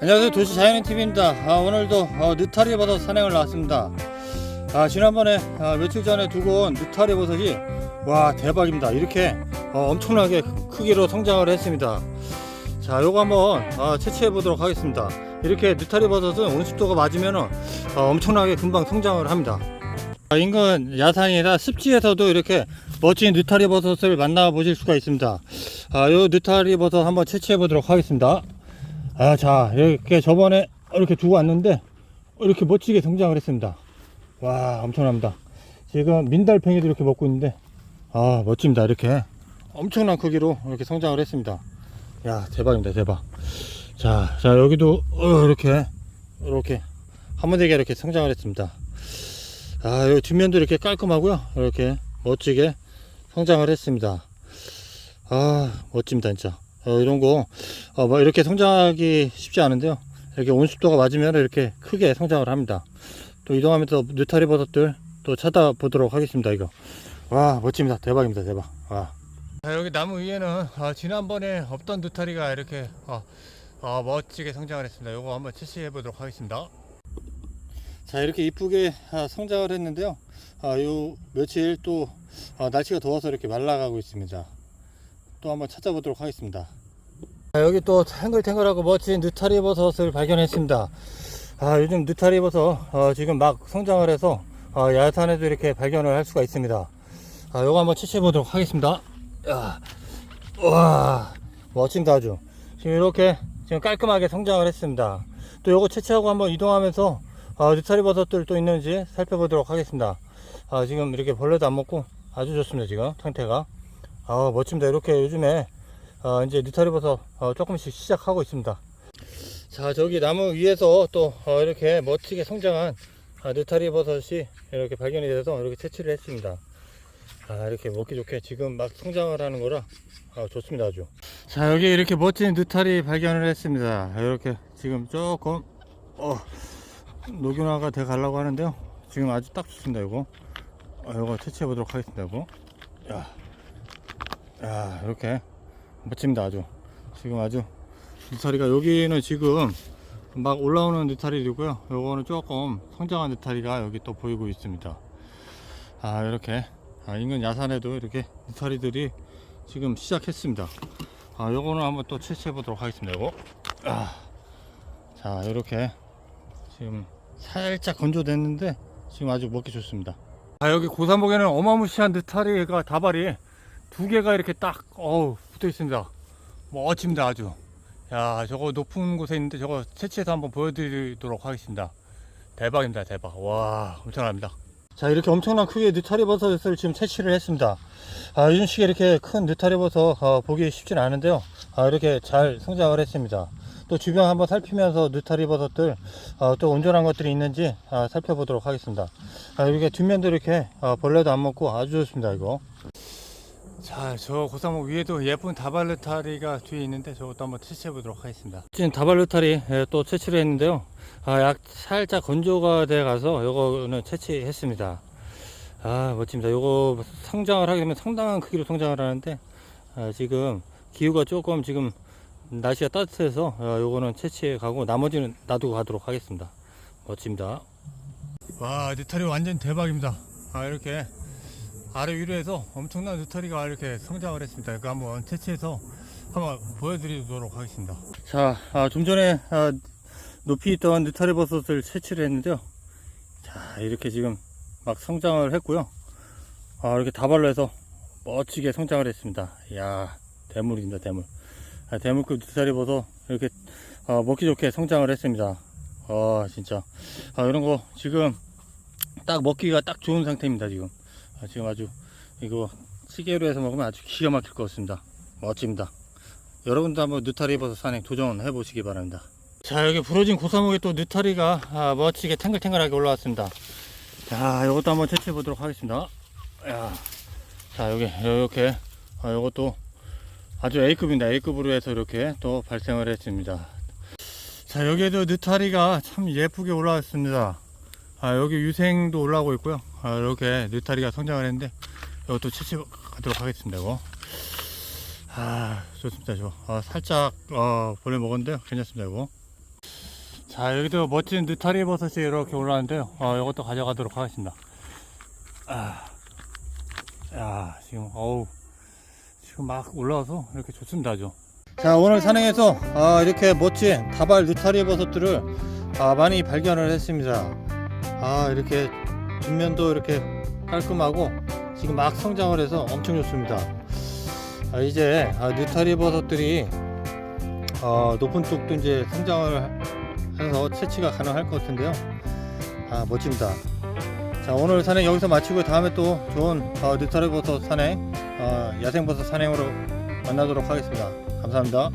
안녕하세요. 도시 자연인TV입니다. 아, 오늘도 어, 느타리 버섯 산행을 나왔습니다. 아, 지난번에 아, 며칠 전에 두고 온 느타리 버섯이 와 대박입니다. 이렇게 어, 엄청나게 크- 크기로 성장을 했습니다. 자 요거 한번 아, 채취해 보도록 하겠습니다. 이렇게 느타리 버섯은 온습도가 맞으면 어, 엄청나게 금방 성장을 합니다. 아, 인근 야산이나 습지에서도 이렇게 멋진 느타리 버섯을 만나 보실 수가 있습니다. 아, 요 느타리 버섯 한번 채취해 보도록 하겠습니다 아, 자, 이렇게 저번에 이렇게 두고 왔는데, 이렇게 멋지게 성장을 했습니다. 와, 엄청납니다. 지금 민달팽이도 이렇게 먹고 있는데, 아, 멋집니다. 이렇게 엄청난 크기로 이렇게 성장을 했습니다. 야, 대박입니다. 대박. 자, 자, 여기도 어, 이렇게, 이렇게, 한번되게 이렇게 성장을 했습니다. 아, 여기 뒷면도 이렇게 깔끔하고요. 이렇게 멋지게 성장을 했습니다. 아, 멋집니다. 진짜. 어, 이런 거, 어, 뭐 이렇게 성장하기 쉽지 않은데요. 이렇게 온습도가 맞으면 이렇게 크게 성장을 합니다. 또 이동하면서 느타리 버섯들 또 찾아보도록 하겠습니다. 이거. 와, 멋집니다. 대박입니다. 대박. 와. 자, 여기 나무 위에는 아, 지난번에 없던 느타리가 이렇게 아, 아, 멋지게 성장을 했습니다. 이거 한번 채취해 보도록 하겠습니다. 자, 이렇게 이쁘게 아, 성장을 했는데요. 아, 요 며칠 또 아, 날씨가 더워서 이렇게 말라가고 있습니다. 또 한번 찾아보도록 하겠습니다. 자, 여기 또 탱글탱글하고 멋진 느타리 버섯을 발견했습니다. 아, 요즘 느타리 버섯 어, 지금 막 성장을 해서 어, 야산에도 이렇게 발견을 할 수가 있습니다. 아, 요거 한번 채취해 보도록 하겠습니다. 야, 와, 멋집니다 아주. 지금 이렇게 지금 깔끔하게 성장을 했습니다. 또 요거 채취하고 한번 이동하면서 어, 느타리 버섯들 또 있는지 살펴보도록 하겠습니다. 아, 지금 이렇게 벌레도 안 먹고 아주 좋습니다 지금 상태가. 아 멋집니다. 이렇게 요즘에 어, 이제 느타리 버섯 어, 조금씩 시작하고 있습니다. 자 저기 나무 위에서 또 어, 이렇게 멋지게 성장한 아, 느타리 버섯이 이렇게 발견이 돼서 이렇게 채취를 했습니다. 아 이렇게 먹기 좋게 지금 막 성장을 하는 거라 아, 좋습니다 아주. 자 여기 이렇게 멋진 느타리 발견을 했습니다. 이렇게 지금 조금 어, 녹균화가 돼 가려고 하는데요. 지금 아주 딱 좋습니다 이거. 아, 이거 채취해 보도록 하겠습니다 이거. 야. 야 이렇게 멋집니다 아주. 지금 아주 느타리가 여기는 지금 막 올라오는 느타리이고요. 요거는 조금 성장한 느타리가 여기 또 보이고 있습니다. 아 이렇게. 아, 인근 야산에도 이렇게 느타리들이 지금 시작했습니다. 아 요거는 한번 또 채취해 보도록 하겠습니다 요거. 아, 자 이렇게 지금 살짝 건조됐는데 지금 아주 먹기 좋습니다. 아 여기 고산목에는 어마무시한 느타리가 다발이 두 개가 이렇게 딱 어우 붙어 있습니다. 멋집니다 아주. 야 저거 높은 곳에 있는데 저거 채취해서 한번 보여드리도록 하겠습니다. 대박입니다 대박. 와 엄청납니다. 자 이렇게 엄청난 크기의 느타리 버섯을 지금 채취를 했습니다. 아 요즘 시기에 이렇게 큰 느타리 버섯 어, 보기 쉽진 않은데요. 아 이렇게 잘 성장을 했습니다. 또 주변 한번 살피면서 느타리 버섯들 어, 또 온전한 것들이 있는지 아, 살펴보도록 하겠습니다. 아, 이렇게 뒷면도 이렇게 어, 벌레도 안 먹고 아주 좋습니다 이거. 자, 저 고사목 위에도 예쁜 다발르타리가 뒤에 있는데 저것도 한번 채취해 보도록 하겠습니다. 지금 다발르타리 예, 또 채취를 했는데요. 아, 약 살짝 건조가 돼 가서 요거는 채취했습니다. 아, 멋집니다. 요거 성장을 하게 되면 상당한 크기로 성장을 하는데 아, 지금 기후가 조금 지금 날씨가 따뜻해서 어, 요거는 채취해 가고 나머지는 놔두고 가도록 하겠습니다. 멋집니다. 와, 느타리 완전 대박입니다. 아, 이렇게 아래 위로 해서 엄청난 느타리가 이렇게 성장을 했습니다. 이거 한번 채취해서 한번 보여드리도록 하겠습니다. 자, 아, 좀 전에 아, 높이 있던 느타리 버섯을 채취를 했는데요. 자, 이렇게 지금 막 성장을 했고요. 아, 이렇게 다발로 해서 멋지게 성장을 했습니다. 이야, 대물입니다, 대물. 아, 대물급 느타리 버섯 이렇게 아, 먹기 좋게 성장을 했습니다. 아, 진짜. 아, 이런 거 지금 딱 먹기가 딱 좋은 상태입니다, 지금. 아, 지금 아주 이거 찌개로 해서 먹으면 아주 기가 막힐 것 같습니다. 멋집니다. 여러분도 한번 느타리 버섯 산행 도전해 보시기 바랍니다. 자 여기 부러진 고사목에 또 느타리가 아, 멋지게 탱글탱글하게 올라왔습니다. 자 이것도 한번 채취해 보도록 하겠습니다. 야, 자 여기 이렇게 아, 이것도 아주 A급입니다. A급으로 해서 이렇게 또 발생을 했습니다. 자 여기에도 느타리가 참 예쁘게 올라왔습니다. 아, 여기 유생도 올라오고 있고요. 아, 이렇게 느타리가 성장을 했는데 이것도 채취 가도록 하겠습니다. 이거. 아, 좋습니다. 저 아, 살짝 어, 보내 먹었는데요. 괜찮습니다. 이거. 자 여기도 멋진 느타리 버섯이 이렇게 올라왔는데요 어, 이것도 가져가도록 하겠습니다 아, 야 지금 어우 지금 막 올라와서 이렇게 좋습니다 아주 자 오늘 산행에서 아, 이렇게 멋진 다발 느타리 버섯들을 아, 많이 발견을 했습니다 아 이렇게 뒷면도 이렇게 깔끔하고 지금 막 성장을 해서 엄청 좋습니다 아, 이제 아, 느타리 버섯들이 어, 높은 쪽도 이제 성장을 해서 채취가 가능할 것 같은데요. 아 멋집니다. 자 오늘 산행 여기서 마치고 다음에 또 좋은 어, 느타리 버섯 산행, 어, 야생 버섯 산행으로 만나도록 하겠습니다. 감사합니다.